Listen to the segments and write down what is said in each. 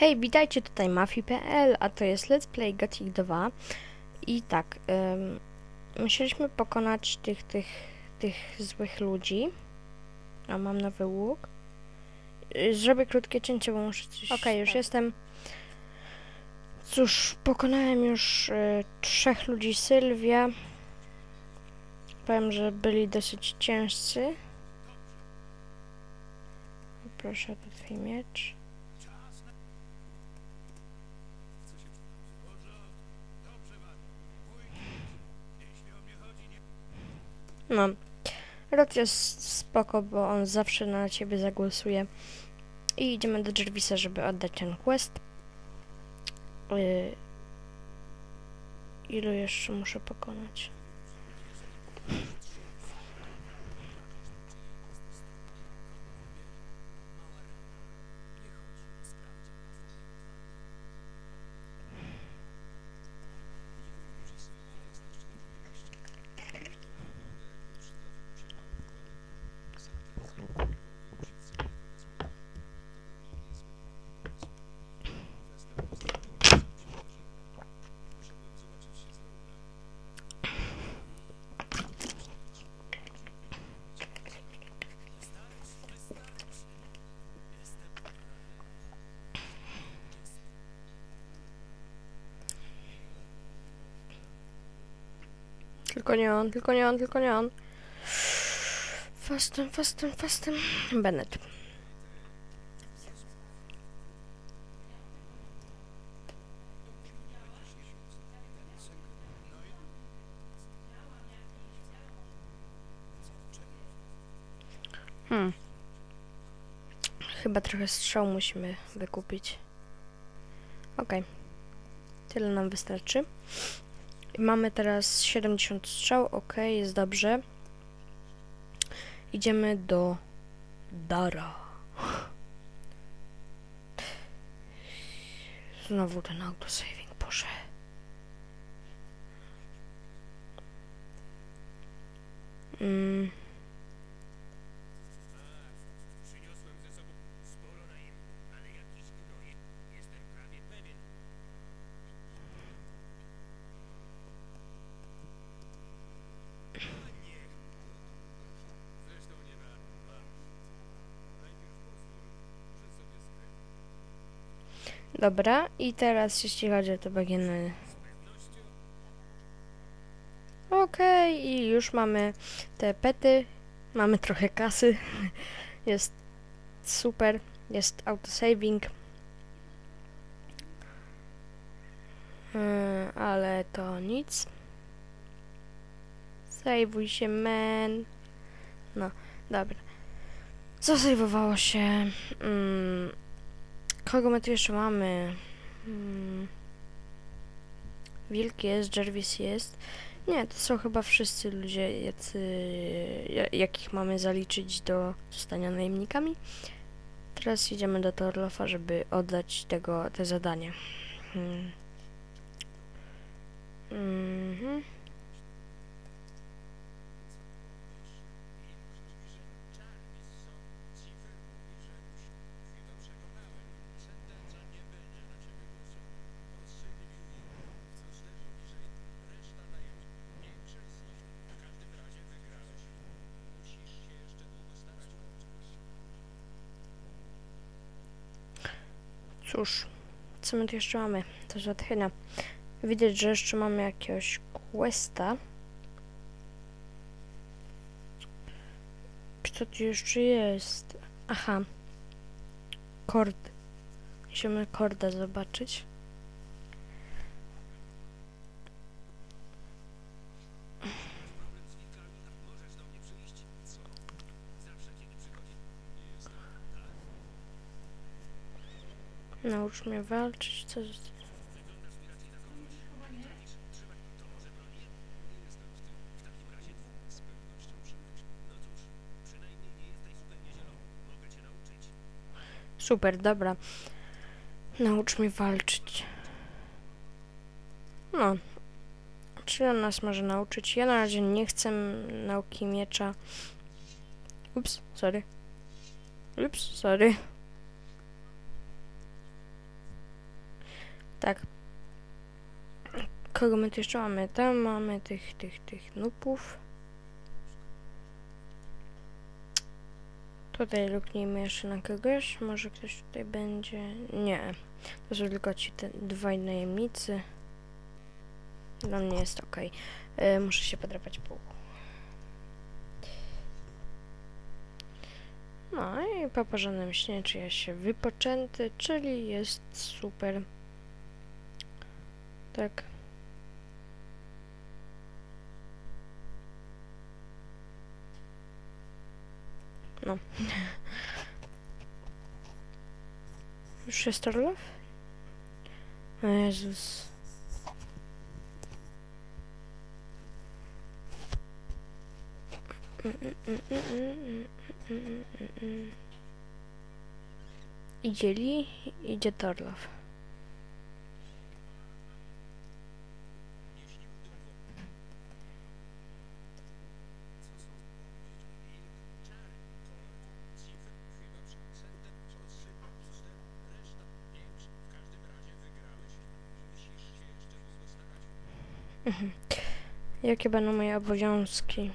Hej, witajcie tutaj Mafi.pl, a to jest Let's Play Gothic 2 i tak, ym, musieliśmy pokonać tych, tych, tych złych ludzi, a mam nowy łuk. Y, Zrobię krótkie cięcie, bo muszę coś... Okej, już tak. jestem. Cóż, pokonałem już y, trzech ludzi Sylwia. Powiem, że byli dosyć ciężcy. Proszę, to twój miecz. No. Rod jest spoko, bo on zawsze na ciebie zagłosuje. I idziemy do Jervisa, żeby oddać ten quest. Yy... Ilu jeszcze muszę pokonać? Tylko nie on, tylko nie on, tylko nie on. Fastem, fastem, fastem. Bennett. Hmm. Chyba trochę strzał musimy wykupić. Okej. Tyle nam wystarczy. Mamy teraz 70 strzał, ok, jest dobrze. Idziemy do Dara. Znowu ten autosaving, Boże. Mm. Dobra, i teraz jeśli chodzi o te bagieny. Okej, i już mamy te pety. Mamy trochę kasy. Jest super. Jest autosaving. Yy, ale to nic. Sejwuj się, man. No, dobra. Zasejwowało się. Mm, Kogo my tu jeszcze mamy? Hmm. Wilk jest, Jervis jest. Nie, to są chyba wszyscy ludzie, jacy, ja- jakich mamy zaliczyć do zostania najemnikami. Teraz idziemy do Torlofa, żeby oddać tego, te zadanie. Hmm. Mhm. Cóż, co my tu jeszcze mamy? To zatchina. Widać, że jeszcze mamy jakiegoś questa. Co tu jeszcze jest? Aha. Kord. Musimy korda zobaczyć. Naucz mnie walczyć, co? Super, dobra. Naucz mnie walczyć. No. Czy on nas może nauczyć? Ja na razie nie chcę nauki miecza. Ups, sorry. Ups, sorry. Tak. Kogo my tu jeszcze mamy? Tam mamy tych, tych, tych nupów. Tutaj luknijmy jeszcze na kogoś. Może ktoś tutaj będzie. Nie. To są tylko ci te dwaj najemnicy. Dla mnie jest ok. muszę się podrapać po uchu. No i po porządnym śnie czuję się wypoczęty, czyli jest super. Tak. No. Już jest Orlow? O Jezus. Idzie Li, Mhm. Jakie będą moje obowiązki?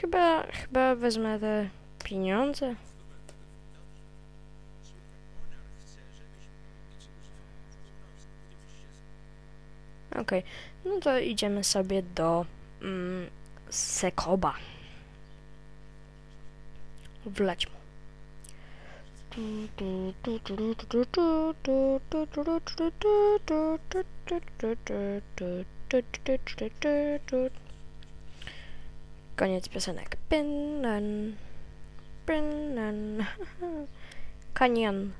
Chyba, chyba wezmę te pieniądze. Okej, okay. no to idziemy sobie do mm, Sekoba. Wleć mu. Koniec piosenek. Pinnen. Pinnen. Kanion.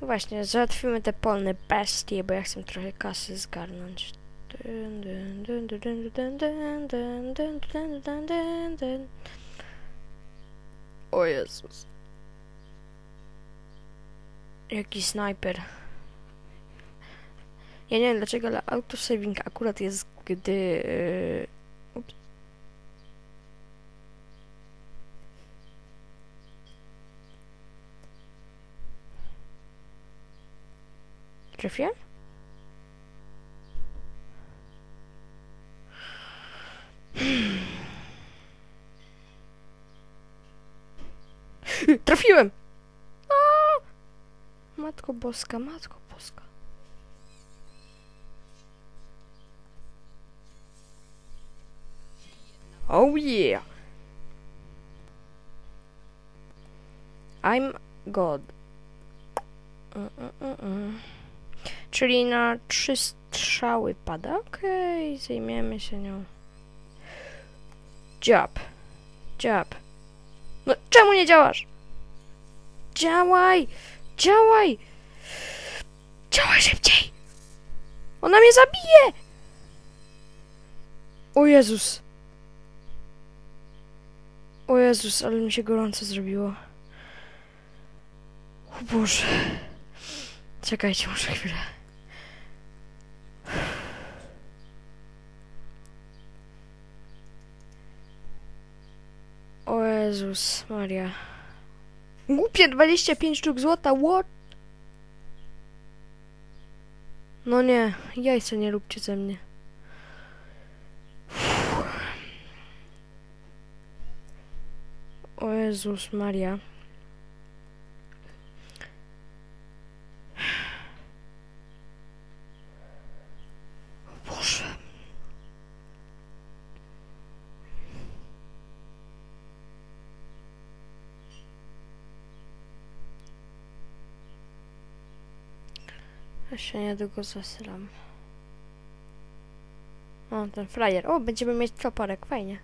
Właśnie, załatwimy te polne bestie, bo ja chcę trochę kasy zgarnąć. O Jezus. Jaki snajper. Ja nie wiem dlaczego, ale autosaving akurat jest, gdy... Yy... Ups. Trafiłem? Trafiłem! Boska, matko boska. Oh yeah! I'm God. Mm, mm, mm, Czyli na trzy strzały pada. Okej, okay, zajmiemy się nią. Job. Job. No, czemu nie działasz? Działaj! Działaj! Działaj szybciej! Ona mnie zabije! O Jezus! O Jezus, ale mi się gorąco zrobiło. O Boże. Czekajcie, może chwilę. O Jezus Maria. Głupie 25 sztuk złota, what? No nie, jajce nie róbcie ze mnie. O Jezus Maria. Ja się niedługo zasram. O, ten frajer. O, będziemy mieć toporek, fajnie.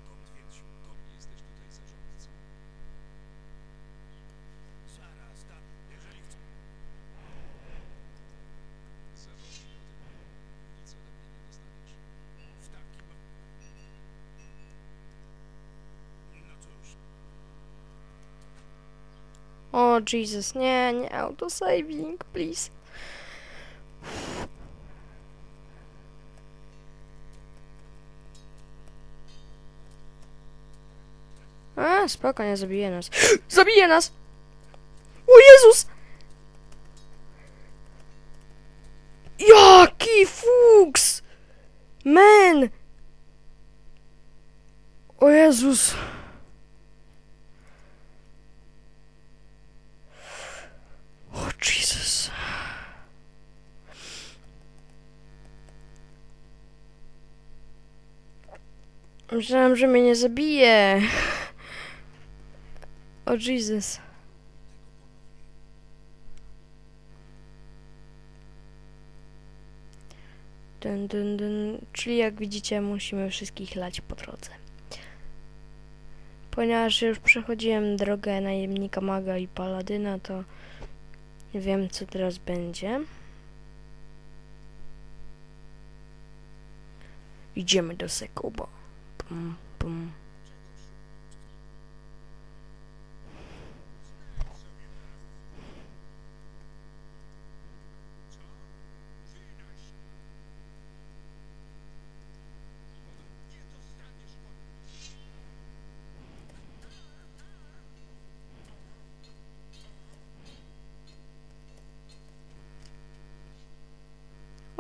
O, Jesus, nie, nie, autosaving, please. A, spoko, zabije nas. Zabije nas! O Jezus! Jaki fuks! Man! O Jezus! O Jesus! Myślałem, że mnie nie zabije. O Jesus. Dun, dun, dun. Czyli jak widzicie, musimy wszystkich lać po drodze. Ponieważ już przechodziłem drogę najemnika maga i paladyna, to wiem co teraz będzie. Idziemy do Sekuba. Pum, pum.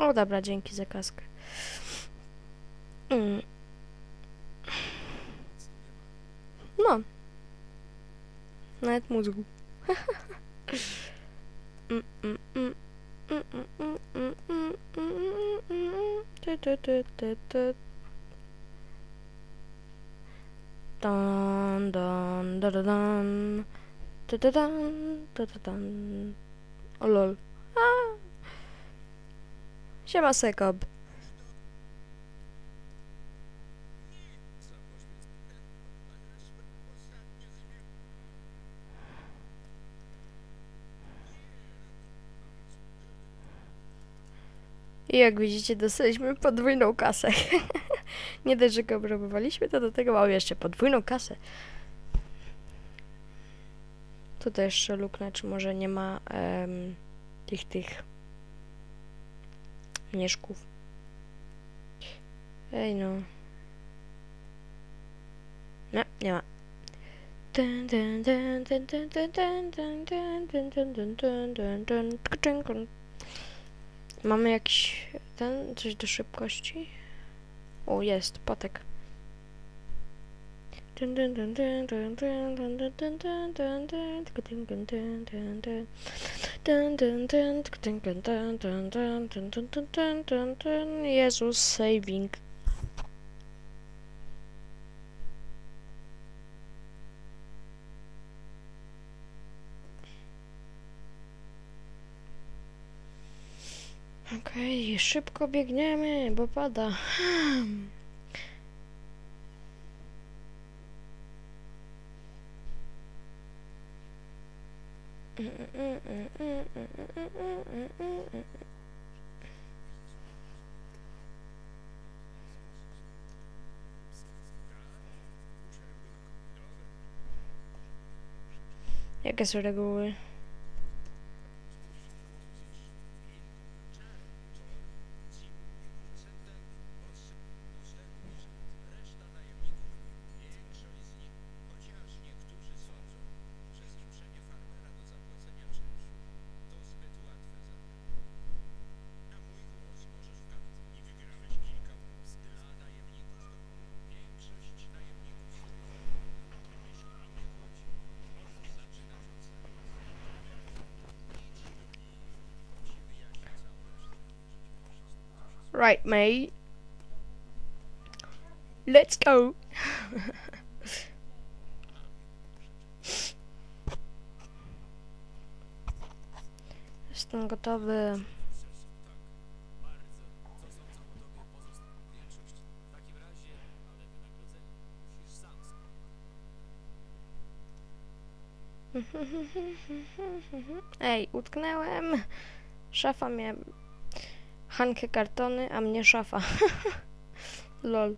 O dobra, dzięki za kaskę. Mm. No. Nawet mózgu. Mm, mm, mm. Ty, Siema Sekob. I jak widzicie, dostaliśmy podwójną kasę. Nie dość, że go obrabowaliśmy, to do tego mamy jeszcze podwójną kasę. Tutaj jeszcze luknę, czy może nie ma em, tych, tych Mieszków. Ej no. No, nie ma. Mamy jakiś ten, coś do szybkości? O, jest, patek. Jezus, saving. Okej, szybko biegniemy, bo pada. Jag kan surra go. Right, mate. Let's go. Jestem gotowy. Ej, utknęłem. Szafa mnie Hankę kartony, a mnie szafa. Lol.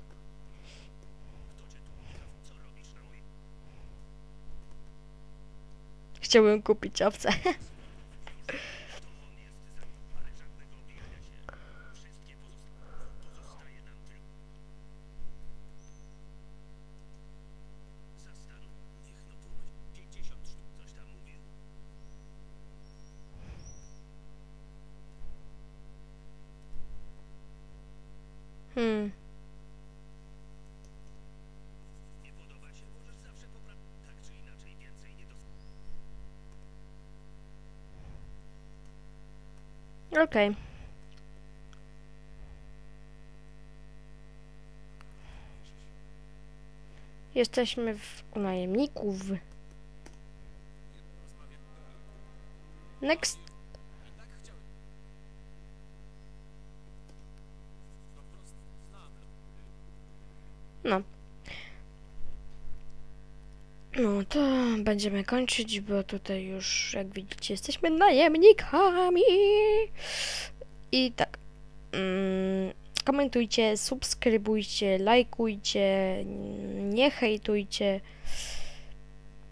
Chciałbym kupić owce. Okej. Jesteśmy w, u najemników. Next. No. No to będziemy kończyć, bo tutaj już, jak widzicie, jesteśmy najemnikami. I tak. Mm, komentujcie, subskrybujcie, lajkujcie, nie hejtujcie,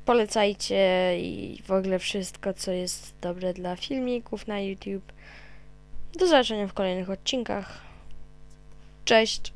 polecajcie i w ogóle wszystko, co jest dobre dla filmików na YouTube. Do zobaczenia w kolejnych odcinkach. Cześć!